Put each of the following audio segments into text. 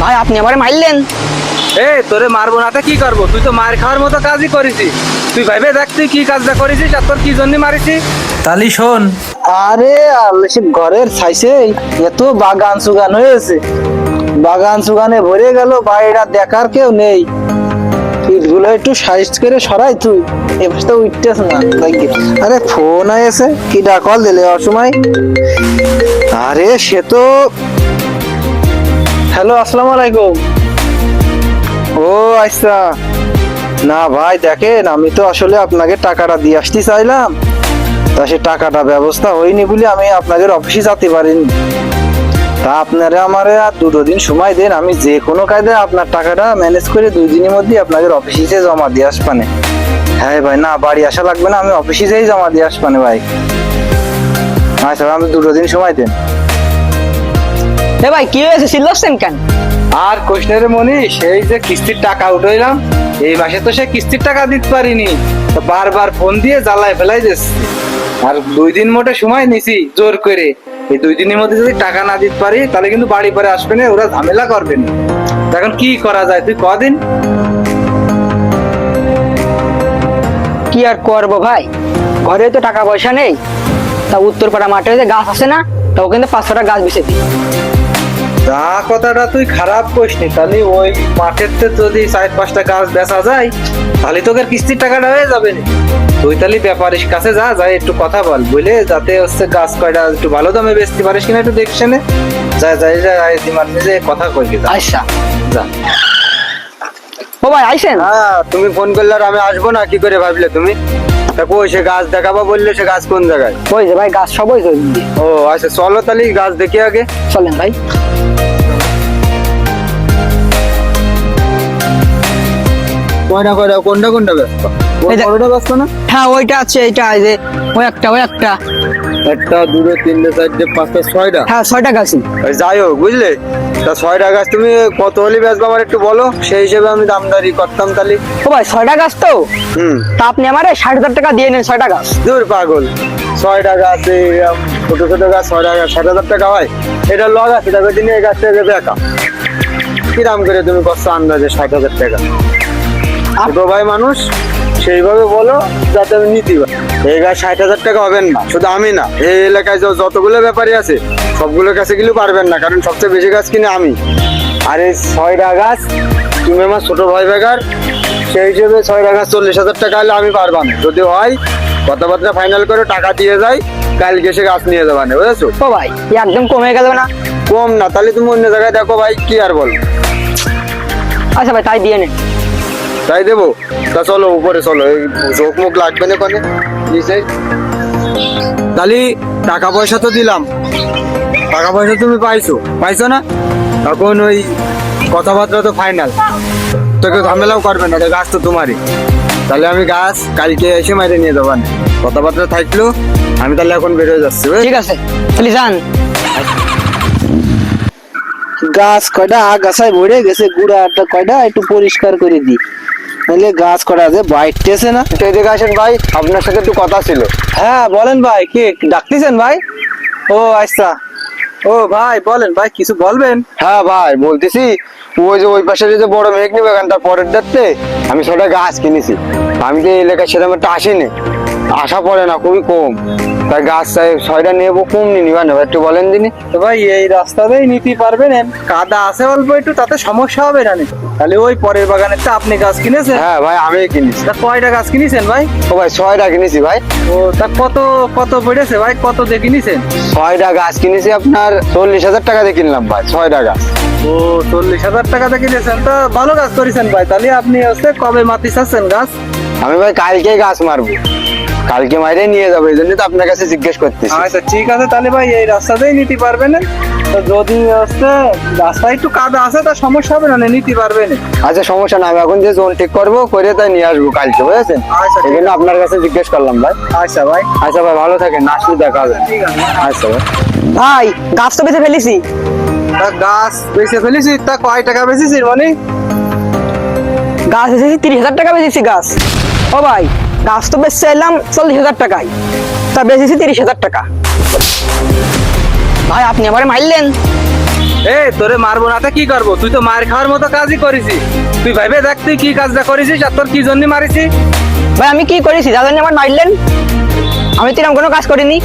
ভাই আপনি আমারে মারলেন। এ তোরে মারবো না তো কি করব? তুই তো মার খাওয়ার মতো কাজই করেছিস তুই ভাইবে দেখ তুই কি কাজটা করেছিস আর তোর কি জন্য মারিছি? তালি শোন। আরে আল্লাহ ঘরের ছাইছে এত বাগান সুগান হয়েছে। বাগান সুগানে ভরে গেল বাড়িটা দেখার কেউ নেই। ইটগুলো একটু সাইজ করে সরাই তুই। এবার তো উঠতেছ না দেখি আরে ফোন আয়েছে কি ডাকল দিলে অসময়? আরে সে তো হ্যালো আসসালামু আলাইকুম। ও আচ্ছা না ভাই দেখেন আমি তো আসলে আপনাকে টাকাটা দিয়ে আসতে চাইলাম। তা সে টাকাটা ব্যবস্থা হয়নি বলে আমি আপনাদের অফিসে যেতে পারিনি। তা আপনারা আমারে আর দুটো দিন সময় দেন আমি যে কোনো কায়দায় আপনার টাকাটা ম্যানেজ করে দুই দিনের মধ্যে আপনাদের অফিসে জমা দিয়ে আসবানে হ্যাঁ ভাই না বাড়ি আসা লাগবে না আমি অফিসেই জমা দিয়ে আসবানে ভাই। আচ্ছা আমি দুটো দিন সময় দেন। এ ভাই কি হয়েছে? চিল্লাচ্ছেন কেন? আর কোশনের মনি সেই যে কিস্তির টাকা উঠাইলাম এই মাসে তো সে কিস্তির টাকা দিতে পারিনি। তো বারবার ফোন দিয়ে জ্বালায় ফেলাই দিচ্ছে আর দুই দিন মোটে সময় নিছি জোর করে। এই দুই দিনের মধ্যে যদি টাকা না দিতে পারি তাহলে কিন্তু বাড়ি পরে আসবে না ওরা ঝামেলা করবে না। এখন কি করা যায়? তুই কদিন? কি আর করব ভাই? ঘরে তো টাকা পয়সা নেই। তা উত্তরপাড়া মাঠে যে গাছ আছে না তা ওখানে পাঁচশোটা গাছ বেঁচে দিই। তা কথাটা তুই খারাপ করিসনি তাহলে ওই যদি চার পাঁচটা গাছ বেচা যায় তাহলে তোকে কিস্তির টাকাটা হয়ে যাবে না। তুই তাহলে ব্যাপারির কাছে যা একটু কথা বল যাতে হচ্ছে গাছ কয়টা একটু ভালো দামে বেচতে পারিস কিনা একটু দেখছে নে। যা যাই দিমার নিজে কথা কইবি আচ্ছা যা। ও ভাই আইসেন? হ্যাঁ তুমি ফোন করলে আর আমি আসব না কি করে ভাবলে তুমি? তা কই সে গাছ দেখাবো বললে সে গাছ কোন জায়গায়? ওই যে ভাই গাছ সবই ও আচ্ছা চলো তাহলে গাছ দেখি আগে। চলেন ভাই। কয়টা কয়টা কোনটা কোনটা ব্যস্ত? বড়টা ব্যস্ত না? হ্যাঁ ওইটা আছে এইটা এই যে ওই একটা ওই একটা। একটা দুটো তিনটে চারটে পাঁচটা ছয়টা? হ্যাঁ ছয়টা ওই যাই হোক বুঝলে? তা ছয়টা গাছ তুমি কত হলে বেচবো আমার একটু বলো? সেই হিসেবে আমি দামদারি করতাম তাহলে। ও ভাই ছয়টা গাছ তো? হুম। তা আপনি আমারে ষাট হাজার টাকা দিয়ে নেন ছয়টা গাছ। দূর পাগল। ছয়টা গাছ ছোট ছোট গাছ ছয়টা গাছ ষাট হাজার টাকা হয়। এটা লগ আছে দেখো তিনি এই গাছটা দেবে একা। কিরাম করে তুমি কষ্ট আন্দাজে ষাট হাজার টাকা? ছোট ভাই মানুষ সেইভাবে বলো যাতে আমি নিতে পারি এই গাছ ষাট হাজার টাকা হবেন না শুধু আমি না এই এলাকায় যত- যতগুলো ব্যাপারী আছে সবগুলোর কাছে গেলেও পারবেন না কারণ সবচেয়ে বেশি গাছ কিনে আমি। আর এই ছয়টা গাছ তুমি আমার ছোট ভাই বেকার সেই হিসেবে ছয়টা গাছ চল্লিশ হাজার টাকা হলে আমি পারবাম যদি হয় কথাবার্তা ফাইনাল করে টাকা দিয়ে যাই কালকে এসে গাছ নিয়ে যাবানে বুঝেছ? ও ভাই একদম কমে গেল না? কম না তাহলে তুমি অন্য জায়গায় দেখো ভাই কি আর বল? আচ্ছা ভাই তাই দিয়ে নেন তাই দেবো? তা চলো উপরে চলো। এই চোখ মুখ লাগবে না কোনে? নিচে। তাহলে টাকা পয়সা তো দিলাম। টাকা পয়সা তুমি পাইছো? পাইছো না? এখন ওই কথাবার্তা তো ফাইনাল তোকে ঝামেলাও করবে না রে, গাছ তো তোমারই। তাহলে আমি গাছ কালকে এসে মাইরে নিয়ে যাব না। কথাবার্তা থাকল আমি তাহলে এখন বেরোয় যাচ্ছি? ঠিক আছে তাহলে যান। গাছ কয়টা? আগাছায় ভরে গেছে গুড়াটা কয়টা? একটু পরিষ্কার করে দি নাহলে গাছ কটা যে বাইটেছে না। একটু এদিকে আসেন ভাই আপনার সাথে একটু কথা ছিল। হ্যাঁ বলেন ভাই কি ডাকতেছেন ভাই? ও আচ্ছা। ও ভাই বলেন ভাই কিছু বলবেন? হ্যাঁ ভাই বলতেছি ওই যে ওই পাশে যে বড় মেঘনি বাগানটা পরের দাঁড়তে আমি ছটা গাছ কিনেছি। আমি তো এই এলাকায় সেরকম একটা আসিনি। আসা পড়ে না খুবই কম। তাই গাছ চাই ছয়টা নেব কম নিনি মানে একটু বলেন দিনি। তো ভাই এই রাস্তাতেই নিতে পারবেন কাদা আছে অল্প একটু তাতে সমস্যা হবে না তাহলে ওই পরের বাগানে তো আপনি গাছ কিনেছেন? হ্যাঁ ভাই আমি কিনেছি। তা কয়টা গাছ কিনেছেন ভাই? ও ভাই ছয়টা কিনেছি ভাই। ও তা কত কত পড়েছে ভাই? কত দিয়ে কিনেছেন? ছয়টা গাছ কিনেছি আপনার চল্লিশ হাজার টাকা দিয়ে কিনলাম ভাই ছয়টা গাছ। ও চল্লিশ হাজার টাকা দিয়ে কিনেছেন। তা ভালো গাছ করেছেন ভাই। তাহলে আপনি হচ্ছে কবে মাতি চাচ্ছেন গাছ? আমি ভাই কালকেই গাছ মারবো। কালকে মাইরে নিয়ে যাব এই জন্য তো আপনার কাছে জিজ্ঞেস করতেছি। আচ্ছা ঠিক আছে তাহলে ভাই এই রাস্তাতেই নিতে পারবেন তো যদি হচ্ছে রাস্তায় একটু কাদা আছে তা সমস্যা হবে না না, নিতে পারবেন আচ্ছা সমস্যা না আমি এখন যে জোন ঠিক করব করে তাই নিয়ে আসব কালকে বুঝেছেন? আচ্ছা, এই জন্য আপনার কাছে জিজ্ঞেস করলাম ভাই। আচ্ছা ভাই। আচ্ছা ভাই ভালো থাকেন না আসলে দেখা হবে। আচ্ছা ভাই। ভাই গাছ তো বেঁচে ফেলেছি। তা গাছ বেঁচে ফেলেছি তা কয় টাকা বেঁচেছিস মানে? গাছ এসেছি তিরিশ হাজার টাকা বেচেছি গাছ। ও ভাই গাছ তো বেচতে এলাম চল্লিশ হাজার টাকায়। তা বেচেছি তিরিশ হাজার টাকা। ভাই আপনি আবার মারলেন। এ তোরে মারবো না তো কি করব? তুই তো মার খাওয়ার মতো কাজই করেছি। তুই ভাইবে দেখ তুই কি কাজটা করেছিস আর তোর কি জন্য মারিছিস ভাই আমি কি করেছি? দাদা আমার মারলেন। আমি তো এরকম কোনো কাজ করিনি।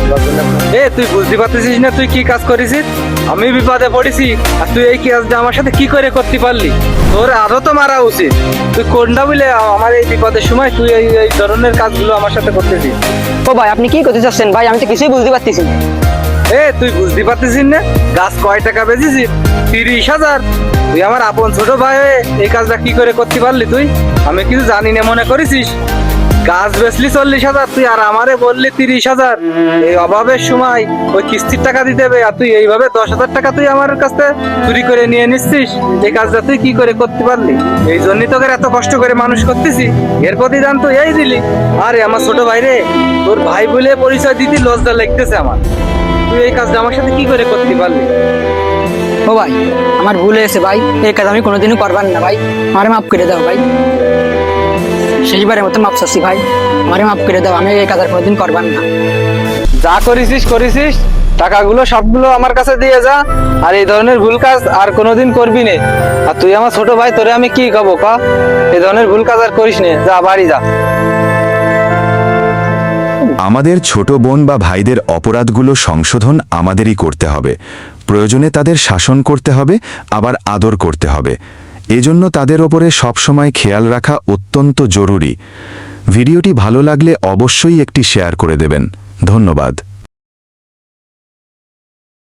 এ তুই বুঝতে পারতেছিস না তুই কি কাজ করেছিস আমি বিপদে পড়েছি আর তুই এই কাজটা আমার সাথে কি করে করতে পারলি? তোর আরও তো মারা উচিত। তুই কোনটা বলে আমার এই বিপদের সময় তুই এই এই ধরনের কাজগুলো আমার সাথে করতেছিস? ও ভাই আপনি কি করতে চাচ্ছেন? ভাই আমি তো কিছুই বুঝতে পারতেছি না। এ তুই বুঝতে পারতেছিস না? গাছ কয় টাকা বেচেছিস? তিরিশ হাজার। তুই আমার আপন ছোট ভাই এই কাজটা কি করে করতে পারলি তুই? আমি কিছু জানি না মনে করেছিস গাছ বেচলি চল্লিশ হাজার, তুই আর আমারে বললি তিরিশ হাজার। এই অভাবের সময় ওই কিস্তির টাকা দিতে হবে, আর তুই এইভাবে দশ হাজার টাকা তুই আমার কাছে চুরি করে নিয়ে নিচ্ছিস। এই কাজটা তুই কি করে করতে পারলি? এই জন্যই তোকে এত কষ্ট করে মানুষ করতেছি। এর প্রতিদান তো এই দিলি। আরে আমার ছোট ভাই রে, তোর ভাই বলে পরিচয় দিতে লজ্জা লাগতেছে আমার। তুই এই কাজটা আমার সাথে কি করে করতে পারলি? ও ভাই, আমার ভুল হয়েছে ভাই, এই কাজ আমি কোনোদিনও করবার না ভাই। আমারে মাফ করে দাও ভাই। শেষবারের মতো মাফ চাচ্ছি ভাই। আমারে মাপ করে দাও আমি এই কাজ আর কোনোদিন করবার না। যা করেছিস করেছিস। টাকাগুলো সবগুলো আমার কাছে দিয়ে যা। আর এই ধরনের ভুল কাজ আর কোনোদিন করবি নে। আর তুই আমার ছোট ভাই তোরে আমি কি কব কা? এই ধরনের ভুল কাজ আর করিস নে। যা বাড়ি যা। আমাদের ছোট বোন বা ভাইদের অপরাধগুলো সংশোধন আমাদেরই করতে হবে। প্রয়োজনে তাদের শাসন করতে হবে আবার আদর করতে হবে। এজন্য তাদের ওপরে সবসময় খেয়াল রাখা অত্যন্ত জরুরি। ভিডিওটি ভালো লাগলে অবশ্যই একটি শেয়ার করে দেবেন। ধন্যবাদ।